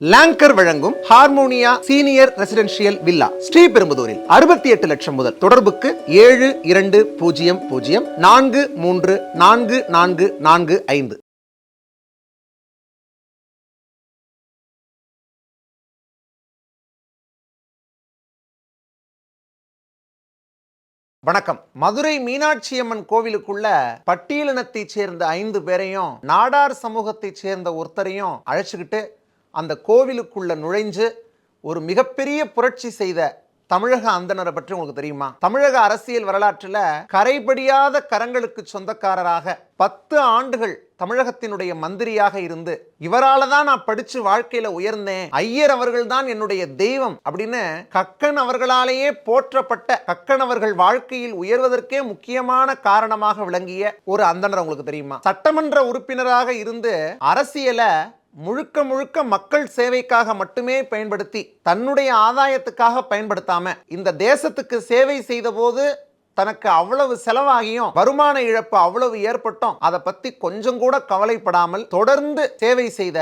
Longer வழங்கும் Harmonia senior residential villa ஸ்ரீபெரும்புதூரில் அறுபத்தி எட்டு லட்சம் முதல் தொடர்புக்கு ஏழு இரண்டு பூஜ்ஜியம் பூஜ்ஜியம் நான்கு மூன்று நான்கு நான்கு நான்கு ஐந்து. வணக்கம். மதுரை மீனாட்சி அம்மன் கோவிலுக்குள்ள பட்டியலினத்தைச் சேர்ந்த ஐந்து பேரையும் நாடார் சமூகத்தைச் சேர்ந்த ஒருத்தரையும் அழைச்சுக்கிட்டு அந்த கோவிலுக்குள்ளே நுழைஞ்சு ஒரு மிகப்பெரிய புரட்சி செய்த தமிழக அந்தனரை பற்றி உங்களுக்கு தெரியுமா? தமிழக அரசியல் வரலாற்றில் கரைபடியாத கரங்களுக்கு சொந்தக்காரராக பத்து ஆண்டுகள் தமிழகத்தினுடைய மந்திரியாக இருந்து இவரால தான் நான் படிச்சு வாழ்க்கையில உயர்ந்தேன். ஐயர் அவர்கள் தான் என்னுடைய தெய்வம் அப்படின்னு கக்கன் அவர்களாலேயே போற்றப்பட்ட கக்கன் அவர்கள் வாழ்க்கையில் உயர்வதற்கே முக்கியமான காரணமாக விளங்கிய ஒரு அந்தனர் உங்களுக்கு தெரியுமா? சட்டமன்ற உறுப்பினராக இருந்து அரசியலை முழுக்க முழுக்க மக்கள் சேவைக்காக மட்டுமே பயன்படுத்தி தன்னுடைய ஆதாயத்துக்காக பயன்படுத்தாம இந்த தேசத்துக்கு சேவை செய்த போது தனக்கு அவ்வளவு செலவாகியும் வருமான இழப்பு அவ்வளவு ஏற்பட்டும். அதை பத்தி கொஞ்சம் கூட கவலைப்படாமல் தொடர்ந்து சேவை செய்த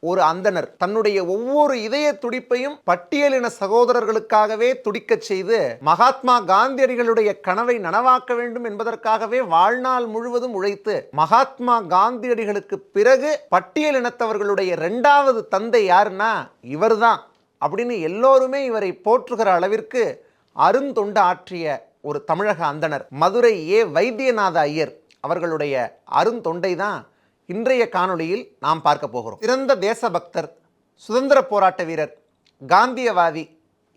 ஒரு அந்தனர் தன்னுடைய ஒவ்வொரு இதய துடிப்பையும் பட்டியலின சகோதரர்களுக்காகவே துடிக்கச் செய்து மகாத்மா காந்தியடிகளுடைய கனவை நனவாக்க வேண்டும் என்பதற்காகவே வாழ்நாள் முழுவதும் உழைத்து மகாத்மா காந்தியடிகளுக்கு பிறகு பட்டியலினத்தவர்களுடைய இரண்டாவது தந்தை யாருன்னா இவர்தான் அப்படின்னு எல்லோருமே இவரை போற்றுகிற அளவிற்கு அருந்தொண்டு ஆற்றிய ஒரு தமிழக அந்தனர். மதுரை ஏ வைத்தியநாத ஐயர் அவர்களுடைய அருந்தொண்டை தான் இன்றைய காணொளியில் நாம் பார்க்க போகிறோம். சிறந்த தேசபக்தர் சுதந்திர போராட்ட வீரர் காந்தியவாதி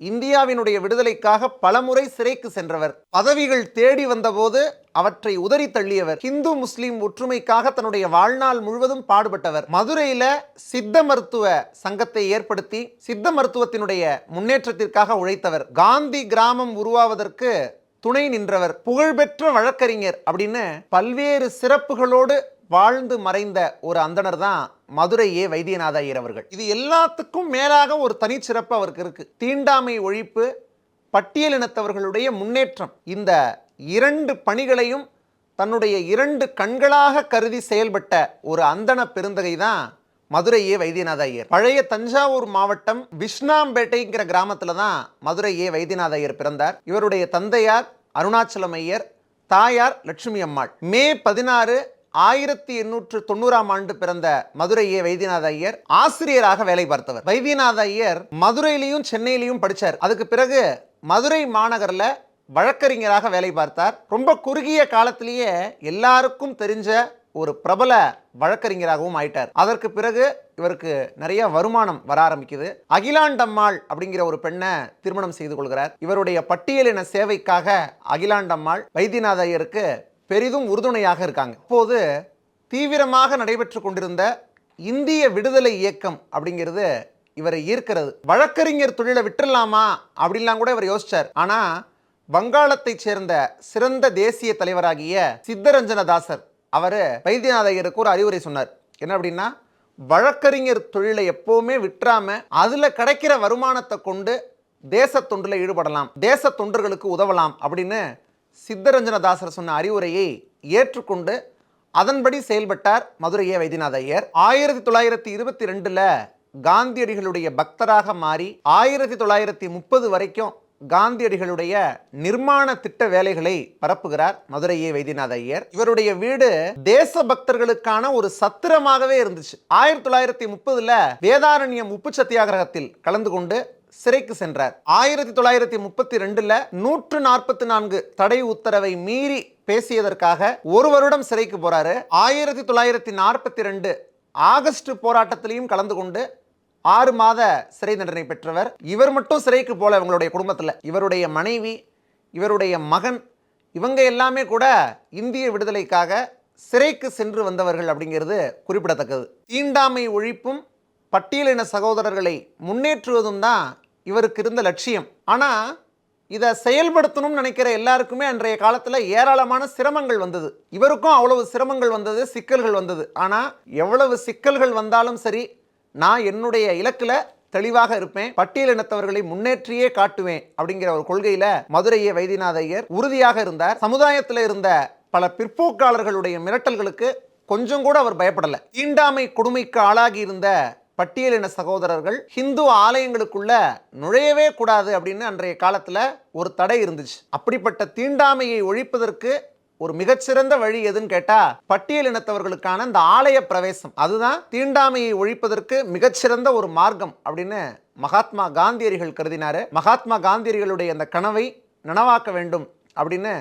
இந்தியாவினுடைய விடுதலைக்காக பலமுறை சிறைக்கு சென்றவர் பதவிகள் தேடி வந்தபோது அவற்றை உதறி தள்ளியவர் இந்து முஸ்லீம் ஒற்றுமைக்காக தன்னுடைய வாழ்நாள் முழுவதும் பாடுபட்டவர். மதுரையில சித்த மருத்துவ சங்கத்தை ஏற்படுத்தி சித்த மருத்துவத்தினுடைய முன்னேற்றத்திற்காக உழைத்தவர். காந்தி கிராமம் உருவாவதற்கு துணை நின்றவர். புகழ்பெற்ற வழக்கறிஞர் அப்படின்னு பல்வேறு சிறப்புகளோடு வாழ்ந்து மறைந்த ஒரு அந்தனர் தான் மதுரை ஏ வைத்தியநாத ஐயர் அவர்கள். இது எல்லாத்துக்கும் மேலாக ஒரு தனிச்சிறப்பு அவருக்கு இருக்கு. தீண்டாமை ஒழிப்பு பட்டியலினத்தவர்களுடைய முன்னேற்றம் இந்த இரண்டு பணிகளையும் தன்னுடைய இரண்டு கண்களாக கருதி செயல்பட்ட ஒரு அந்தன பெருந்தகை தான் மதுரை ஏ வைத்தியநாத ஐயர். பழைய தஞ்சாவூர் மாவட்டம் விஷ்ணாம்பேட்டைங்கிற கிராமத்தில் தான் மதுரை ஏ வைத்தியநாத ஐயர் பிறந்தார். இவருடைய தந்தையார் அருணாச்சலம் ஐயர் தாயார் லட்சுமி அம்மாள். மே பதினாறு ஆயிரத்தி எண்ணூற்று தொண்ணூறாம் ஆண்டு பிறந்த மதுரையே வைத்தியநாத ஐயர் ஆசிரியராக வேலை பார்த்தவர். வைத்தியநாத ஐயர் மதுரையிலையும் சென்னையிலையும் படித்தார் அதுக்கு பிறகு மதுரை மாநகரில் வழக்கறிஞராக வேலை பார்த்தார். ரொம்ப குறுகிய காலத்திலேயே எல்லாருக்கும் தெரிஞ்ச ஒரு பிரபல வழக்கறிஞராகவும் ஆயிட்டார். அதற்கு பிறகு இவருக்கு நிறைய வருமானம் வர ஆரம்பிக்குது. அகிலாண்டம்மாள் அப்படிங்கிற ஒரு பெண்ணை திருமணம் செய்து கொள்கிறார். இவருடைய பட்டியலின சேவைக்காக அகிலாண்டம்மாள் வைத்தியநாத ஐயருக்கு பெரிதும் உறுதுணையாக இருக்காங்க. இப்போது தீவிரமாக நடைபெற்று கொண்டிருந்த இந்திய விடுதலை இயக்கம் அப்படிங்கிறது இவரை ஈர்க்கிறது. வழக்கறிஞர் தொழிலை விட்டுறலாமா அப்படின்லாம் கூட இவர் யோசிச்சார். ஆனால் வங்காளத்தைச் சேர்ந்த சிறந்த தேசிய தலைவராகிய சித்தரஞ்சனதாசர் அவர் வைத்தியநாதையருக்கு ஒரு அறிவுரை சொன்னார். என்ன அப்படின்னா வழக்கறிஞர் தொழிலை எப்போவுமே விட்டுறாம அதில் கிடைக்கிற வருமானத்தை கொண்டு தேச தொண்டில் ஈடுபடலாம். தேச தொண்டர்களுக்கு உதவலாம் அப்படின்னு சித்தரஞ்சனதாசர் சொன்ன அறிவுரையை ஏற்றுக்கொண்டு அதன்படி செயல்பட்டார் மதுரையே வைத்தியநாத ஐயர். ஆயிரத்தி தொள்ளாயிரத்தி இருபத்தி ரெண்டில் காந்தியடிகளுடைய பக்தராக மாறி ஆயிரத்தி தொள்ளாயிரத்தி முப்பது வரைக்கும் காந்தியடிகளுடைய நிர்மாண திட்ட வேலைகளை பரப்புகிறார் மதுரையே வைத்தியநாத ஐயர். இவருடைய வீடு தேச பக்தர்களுக்கான ஒரு சத்திரமாகவே இருந்துச்சு. ஆயிரத்தி தொள்ளாயிரத்தி முப்பதுல வேதாரண்யம் உப்பு சத்தியாகிரகத்தில் கலந்து கொண்டு சிறைக்கு சென்றார். ஆயிரத்தி தொள்ளாயிரத்தி முப்பத்தி ரெண்டுல நூற்று நாற்பத்தி நான்கு தடை உத்தரவை மீறி பேசியதற்காக ஒரு வருடம் சிறைக்கு போறாரு. ஆயிரத்தி தொள்ளாயிரத்தி நாற்பத்தி ரெண்டு ஆகஸ்ட் போராட்டத்திலையும் கலந்து கொண்டு ஆறு மாத சிறை தண்டனை பெற்றவர். இவர் மட்டும் சிறைக்கு போல இவங்களுடைய குடும்பத்தில். இவருடைய மனைவி இவருடைய மகன் இவங்க எல்லாமே கூட இந்திய விடுதலைக்காக சிறைக்கு சென்று வந்தவர்கள் அப்படிங்கிறது குறிப்பிடத்தக்கது. தீண்டாமை ஒழிப்பும் பட்டியலின சகோதரர்களை முன்னேற்றுவதும் தான் இவருக்கு இருந்த லட்சியம். ஆனால் இதை செயல்படுத்தணும்னு நினைக்கிற எல்லாருக்குமே அன்றைய காலத்தில் ஏராளமான சிரமங்கள் வந்தது. இவருக்கும் அவ்வளவு சிரமங்கள் வந்தது சிக்கல்கள் வந்தது. ஆனால் எவ்வளவு சிக்கல்கள் வந்தாலும் சரி நான் என்னுடைய இலக்கில் தெளிவாக இருப்பேன். பட்டியலினத்தவர்களை முன்னேற்றியே காட்டுவேன் அப்படிங்கிற ஒரு கொள்கையில் மதுரைய வைத்தியநாத ஐயர் உறுதியாக இருந்தார். சமுதாயத்தில் இருந்த பல பிற்போக்காளர்களுடைய மிரட்டல்களுக்கு கொஞ்சம் கூட அவர் பயப்படலை. தீண்டாமை கொடுமைக்கு ஆளாகி இருந்த பட்டியலின சகோதரர்கள் ஹிந்து ஆலயங்களுக்குள்ள நுழையவே கூடாது அப்படின்னு அன்றைய காலத்தில் ஒரு தடை இருந்துச்சு. அப்படிப்பட்ட தீண்டாமையை ஒழிப்பதற்கு ஒரு மிகச்சிறந்த வழி எதுன்னு கேட்டா பட்டியலினத்தவர்களுக்கான இந்த ஆலய பிரவேசம். அதுதான் தீண்டாமையை ஒழிப்பதற்கு மிகச்சிறந்த ஒரு மார்க்கம் அப்படின்னு மகாத்மா காந்தியடிகள் கருதினாரு. மகாத்மா காந்தியடிகளுடைய அந்த கனவை நனவாக்க வேண்டும் அப்படின்னு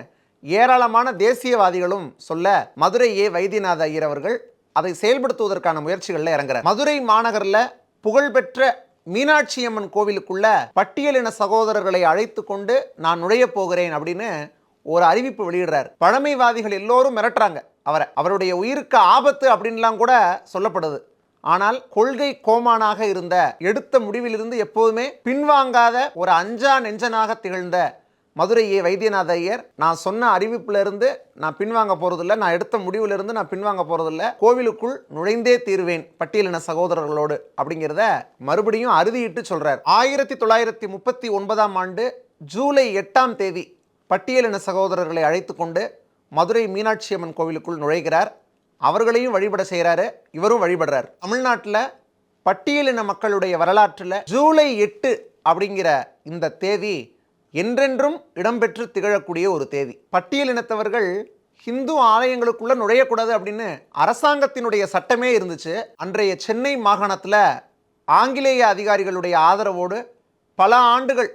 ஏராளமான தேசியவாதிகளும் சொல்ல மதுரை ஏ வைத்தியநாத ஐயர் அவர்கள் அதை செயல்படுத்துவதற்கான முயற்சிகளில் இறங்குறார். மதுரை மாநகரில் புகழ்பெற்ற மீனாட்சி அம்மன் கோவிலுக்குள்ள பட்டியலின சகோதரர்களை அழைத்து கொண்டு நான் நுழைய போகிறேன் அப்படின்னு ஒரு அறிவிப்பு வெளியிடுறார். பழமைவாதிகள் எல்லோரும் மிரட்டுறாங்க. அவரை அவருடைய உயிருக்கு ஆபத்து அப்படின்லாம் கூட சொல்லப்படுது. ஆனால் கொள்கை கோமானாக இருந்த எடுத்த முடிவிலிருந்து எப்போதுமே பின்வாங்காத ஒரு அஞ்சா நெஞ்சனாக திகழ்ந்த மதுரை வைத்தியநாத ஐயர் நான் சொன்ன அறிவிப்புல இருந்து நான் பின்வாங்க போகிறதில்ல நான் எடுத்த முடிவுல இருந்து நான் பின்வாங்க போகிறதில்ல கோவிலுக்குள் நுழைந்தே தீர்வேன் பட்டியலின சகோதரர்களோடு அப்படிங்கிறத மறுபடியும் அறுதியிட்டு சொல்றார். ஆயிரத்தி தொள்ளாயிரத்தி முப்பத்தி ஒன்பதாம் ஆண்டு ஜூலை எட்டாம் தேதி பட்டியலின சகோதரர்களை அழைத்து கொண்டு மதுரை மீனாட்சி அம்மன் கோவிலுக்குள் நுழைகிறார். அவர்களையும் வழிபட செய்கிறாரு. இவரும் வழிபடுறார். தமிழ்நாட்டில் பட்டியலின மக்களுடைய வரலாற்றில் ஜூலை எட்டு அப்படிங்கிற இந்த தேதி என்றென்றும் இடம்பெற்று திகழக்கூடிய ஒரு தேதி. பட்டியலினத்தவர்கள் ஹிந்து ஆலயங்களுக்குள்ளே நுழையக்கூடாது அப்படின்னு அரசாங்கத்தினுடைய சட்டமே இருந்துச்சு. அன்றைய சென்னை மாகாணத்தில் ஆங்கிலேய அதிகாரிகளுடைய ஆதரவோடு பல ஆண்டுகள்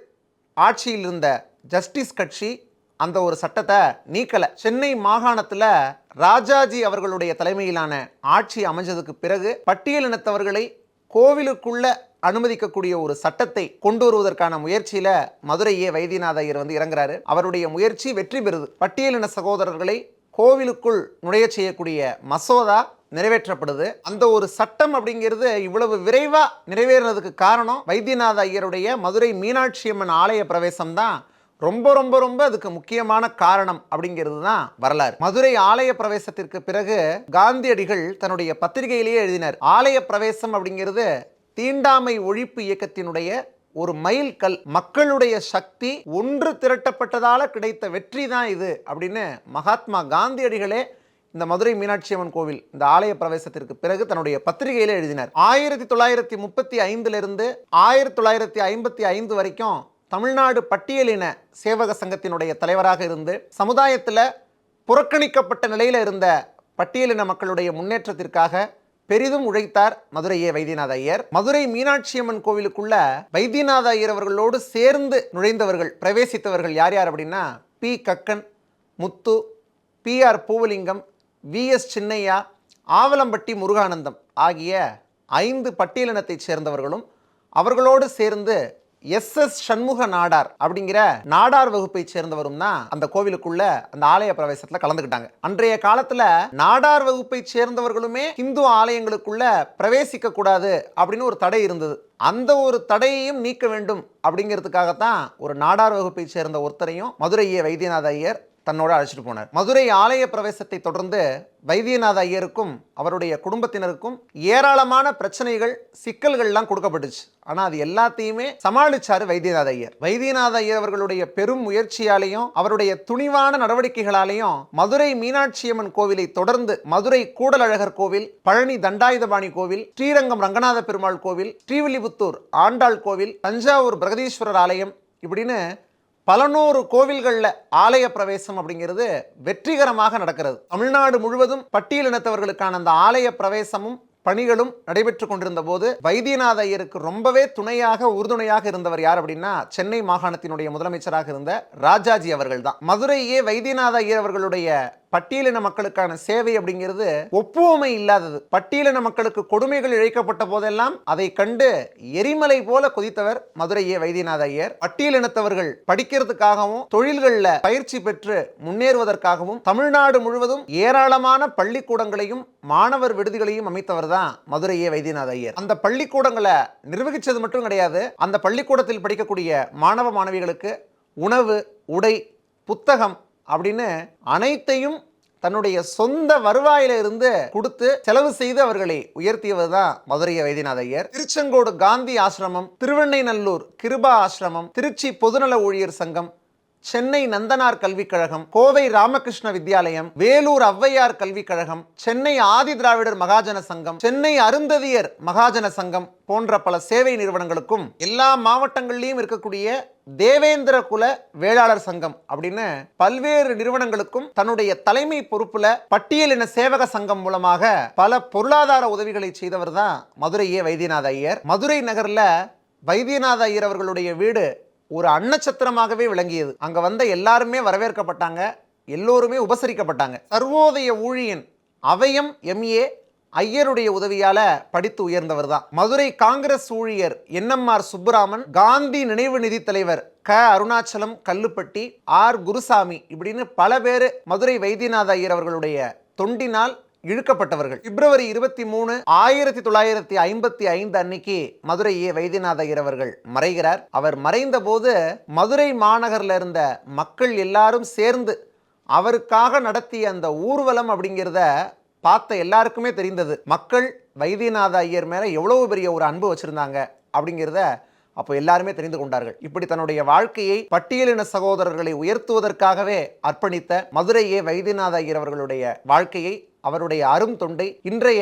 ஆட்சியில் இருந்த ஜஸ்டிஸ் கட்சி அந்த ஒரு சட்டத்தை நீக்கலை. சென்னை மாகாணத்தில் ராஜாஜி அவர்களுடைய தலைமையிலான ஆட்சி அமைஞ்சதுக்கு பிறகு பட்டியலினத்தவர்களை கோவிலுக்குள்ள அனுமதிக்கக்கூடிய ஒரு சட்டத்தை கொண்டு வருவதற்கான முயற்சியில மதுரையே வைத்தியநாத ஐயர் வந்து இறங்குறாரு. அவருடைய முயற்சி வெற்றி பெறுது. பட்டியலின சகோதரர்களை கோவிலுக்குள் நுழைய செய்யக்கூடிய மசோதா நிறைவேற்றப்படுது. அந்த ஒரு சட்டம் அப்படிங்கிறது இவ்வளவு விரைவா நிறைவேறினதுக்கு காரணம் வைத்தியநாத ஐயருடைய மதுரை மீனாட்சி அம்மன் ஆலய பிரவேசம் தான். ரொம்ப ரொம்ப ரொம்ப அதுக்கு முக்கியமான காரணம் அப்படிங்கிறது தான் வரலாறு. மதுரை ஆலய பிரவேசத்திற்கு பிறகு காந்தியடிகள் தன்னுடைய பத்திரிகையிலேயே எழுதினார். ஆலய பிரவேசம் அப்படிங்கிறது தீண்டாமை ஒழிப்பு இயக்கத்தினுடைய ஒரு மைல் கல் மக்களுடைய சக்தி ஒன்று திரட்டப்பட்டதால் கிடைத்த வெற்றி தான் இது அப்படின்னு மகாத்மா காந்தியடிகளே இந்த மதுரை மீனாட்சி அம்மன் கோவில் இந்த ஆலய பிரவேசத்திற்கு பிறகு தன்னுடைய பத்திரிகையில எழுதினார். ஆயிரத்தி தொள்ளாயிரத்தி முப்பத்தி ஐந்துல இருந்து ஆயிரத்தி தொள்ளாயிரத்தி ஐம்பத்தி ஐந்து வரைக்கும் தமிழ்நாடு பட்டியலின சேவக சங்கத்தினுடைய தலைவராக இருந்து சமுதாயத்தில் புறக்கணிக்கப்பட்ட நிலையில் இருந்த பட்டியலின மக்களுடைய முன்னேற்றத்திற்காக பெரிதும் உழைத்தார் மதுரையே வைத்தியநாத ஐயர். மதுரை மீனாட்சி அம்மன் கோவிலுக்குள்ள வைத்தியநாத ஐயர் அவர்களோடு சேர்ந்து நுழைந்தவர்கள் பிரவேசித்தவர்கள் யார் யார் அப்படின்னா P. Kakkan Muthu P. R. Poovalingam V. S. Chinnaiya Avalampatti Muruganandam ஆகிய ஐந்து பட்டியலினத்தைச் சேர்ந்தவர்களும் அவர்களோடு சேர்ந்து எஸ் எஸ் சண்முக நாடார் அப்படிங்கிற நாடார் வகுப்பை சேர்ந்தவரும் தான் அந்த கோவிலுக்குள்ள அந்த ஆலய பிரவேசத்துல கலந்துக்கிட்டாங்க. அன்றைய காலத்துல நாடார் வகுப்பை சேர்ந்தவர்களுமே இந்து ஆலயங்களுக்குள்ள பிரவேசிக்க கூடாது அப்படின்னு ஒரு தடை இருந்தது. அந்த ஒரு தடையையும் நீக்க வேண்டும் அப்படிங்கிறதுக்காகத்தான் ஒரு நாடார் வகுப்பை சேர்ந்த ஒருத்தரையும் மதுரையே வைத்தியநாத ஐயர் தன்னோடு அழைச்சிட்டு போனார். மதுரை ஆலய பிரவேசத்தை தொடர்ந்து வைத்தியநாத ஐயருக்கும் அவருடைய குடும்பத்தினருக்கும் ஏராளமான பிரச்சனைகள் சிக்கல்கள்லாம் கொடுக்கப்பட்டுச்சு. ஆனால் அது எல்லாத்தையுமே சமாளிச்சாரு வைத்தியநாத ஐயர். வைத்தியநாத ஐயர் அவர்களுடைய பெரும் முயற்சியாலையும் அவருடைய துணிவான நடவடிக்கைகளாலையும் மதுரை மீனாட்சி அம்மன் கோவிலை தொடர்ந்து மதுரை கூடலழகர் கோவில் பழனி தண்டாயுதபாணி கோவில் ஸ்ரீரங்கம் ரங்கநாத பெருமாள் கோவில் ஸ்ரீவில்லிபுத்தூர் ஆண்டாள் கோவில் தஞ்சாவூர் பிரகதீஸ்வரர் ஆலயம் இப்படின்னு பல நூறு கோவில்களில் ஆலய பிரவேசம் அப்படிங்கிறது வெற்றிகரமாக நடக்கிறது. தமிழ்நாடு முழுவதும் பட்டியலினத்தவர்களுக்கான அந்த ஆலய பிரவேசமும் பணிகளும் நடைபெற்று கொண்டிருந்த போது வைத்தியநாத ஐயருக்கு ரொம்பவே துணையாக உறுதுணையாக இருந்தவர் யார் அப்படின்னா சென்னை மாகாணத்தினுடைய முதலமைச்சராக இருந்த ராஜாஜி அவர்கள் தான் மதுரையே வைத்தியநாத ஐயர் அவர்களுடைய பட்டியலின மக்களுக்கான சேவை அப்படிங்கிறது ஒப்புவமை இல்லாதது. பட்டியலின மக்களுக்கு கொடுமைகள் இழைக்கப்பட்ட போதெல்லாம் அதை கண்டு எரிமலை போல கொதித்தவர் ஏ வைத்தியநாத ஐயர். பட்டியலினத்தவர்கள் படிக்கிறதுக்காகவும் தொழில்களில் பயிற்சி பெற்று முன்னேறுவதற்காகவும் தமிழ்நாடு முழுவதும் ஏராளமான பள்ளிக்கூடங்களையும் மாணவர் விடுதிகளையும் அமைத்தவர் தான் மதுரையே வைத்தியநாத ஐயர். அந்த பள்ளிக்கூடங்களை நிர்வகித்தது மட்டும் கிடையாது. அந்த பள்ளிக்கூடத்தில் படிக்கக்கூடிய மாணவ மாணவிகளுக்கு உணவு உடை புத்தகம் அப்படின்னு அனைத்தையும் தன்னுடைய சொந்த வருவாயில இருந்து கொடுத்து செலவு செய்து அவர்களை உயர்த்தியவர் தான் மதுரைய வைத்தியநாத ஐயர். திருச்செங்கோடு காந்தி ஆசிரமம் திருவெண்ணைநல்லூர் கிருபா ஆசிரமம் திருச்சி பொதுநல ஊழியர் சங்கம் சென்னை நந்தனார் கல்விக் கழகம் கோவை ராமகிருஷ்ண வித்யாலயம் வேலூர் ஔவையார் கல்விக் கழகம் சென்னை ஆதி திராவிடர் மகாஜன சங்கம் சென்னை அருந்ததியர் மகாஜன சங்கம் போன்ற பல சேவை நிறுவனங்களுக்கும் எல்லா மாவட்டங்கள்லையும் இருக்கக்கூடிய தேவேந்திர குல வேளாளர் சங்கம் அப்படின்னு பல்வேறு நிறுவனங்களுக்கும் தன்னுடைய தலைமை பொறுப்புல பட்டியலின சேவக சங்கம் மூலமாக பல பொருளாதார உதவிகளை செய்தவர் தான் மதுரை ஏ வைத்தியநாத ஐயர். மதுரை நகர்ல வைத்தியநாத ஐயர் அவர்களுடைய வீடு ஒரு அன்னச்சத்திரமாகவே விளங்கியது. அங்க வந்த எல்லாருமே வரவேற்கப்பட்டாங்க. எல்லோருமே உபசரிக்கப்பட்டாங்க. சர்வோதய ஊழியன் அவயம் எம்ஏ ஐயருடைய உதவியால படித்து உயர்ந்தவர் தான் மதுரை காங்கிரஸ் ஊழியர் என்எம்ஆர் சுப்புராமன் காந்தி நினைவு நிதி தலைவர் க. அருணாச்சலம் கல்லுப்பட்டி ஆர். குருசாமி இப்படின்னு பல பேர் மதுரை வைத்தியநாத ஐயர் அவர்களுடைய தொண்டினால் இழுக்கப்பட்டவர்கள். பிப்ரவரி இருபத்தி மூணு ஆயிரத்தி தொள்ளாயிரத்தி ஐம்பத்தி ஐந்து அன்னைக்கு மதுரை ஏ வைத்தியநாத ஐயர் அவர்கள் மறைகிறார். அவர் மறைந்த போது மதுரை மாநகர்ல இருந்த மக்கள் எல்லாரும் சேர்ந்து அவருக்காக நடத்திய அந்த ஊர்வலம் அப்படிங்கிறத பார்த்த எல்லாருக்குமே தெரிந்தது. மக்கள் வைத்தியநாத ஐயர் மேலே எவ்வளவு பெரிய ஒரு அன்பு வச்சுருந்தாங்க அப்படிங்கிறத அப்போ எல்லாருமே தெரிந்து கொண்டார்கள். இப்படி தன்னுடைய வாழ்க்கையை பட்டியலின சகோதரர்களை உயர்த்துவதற்காகவே அர்ப்பணித்த மதுரையே வைத்தியநாத ஐயர் அவர்களுடைய வாழ்க்கையை அவருடைய அரும் தொண்டை இன்றைய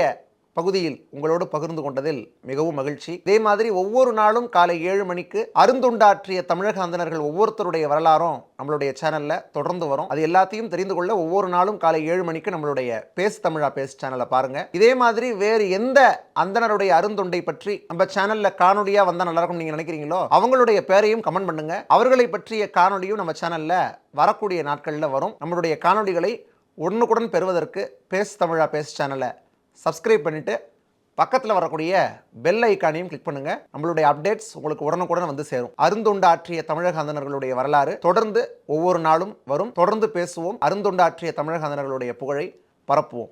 பகுதியில் உங்களோடு பகிர்ந்து கொண்டதில் மிகவும் மகிழ்ச்சி. இதே மாதிரி ஒவ்வொரு நாளும் காலை ஏழு மணிக்கு அருந்தொண்டாற்றிய தமிழக அந்தணர்கள் ஒவ்வொருத்தருடைய வரலாறும் நம்மளுடைய சேனலில் தொடர்ந்து வரும். அது எல்லாத்தையும் தெரிந்து கொள்ள ஒவ்வொரு நாளும் காலை ஏழு மணிக்கு நம்மளுடைய பேசு தமிழா பேசு சேனலை பாருங்க. இதே மாதிரி வேறு எந்த அந்தணருடைய அருந்தொண்டை பற்றி நம்ம சேனல்ல காணொலியா வந்தா நல்லா இருக்கும் நீங்க நினைக்கிறீங்களோ அவங்களுடைய பேரையும் கமெண்ட் பண்ணுங்க. அவர்களை பற்றிய காணொலியும் நம்ம சேனல்ல வரக்கூடிய நாட்களில் வரும். நம்மளுடைய காணொலிகளை உடனுக்குடன் பெறுவதற்கு பேசு தமிழா பேசு சேனலை சப்ஸ்கிரைப் பண்ணிவிட்டு பக்கத்தில் வரக்கூடிய பெல் ஐக்கானையும் கிளிக் பண்ணுங்கள் நம்மளுடைய அப்டேட்ஸ் உங்களுக்கு உடனுக்குடன் வந்து சேரும். அருந்தொண்டாற்றிய தமிழக அந்தனர்களுடைய வரலாறு தொடர்ந்து ஒவ்வொரு நாளும் வரும். தொடர்ந்து பேசுவோம். அருந்தொண்டாற்றிய தமிழக அந்தனர்களுடைய புகழை பரப்புவோம்.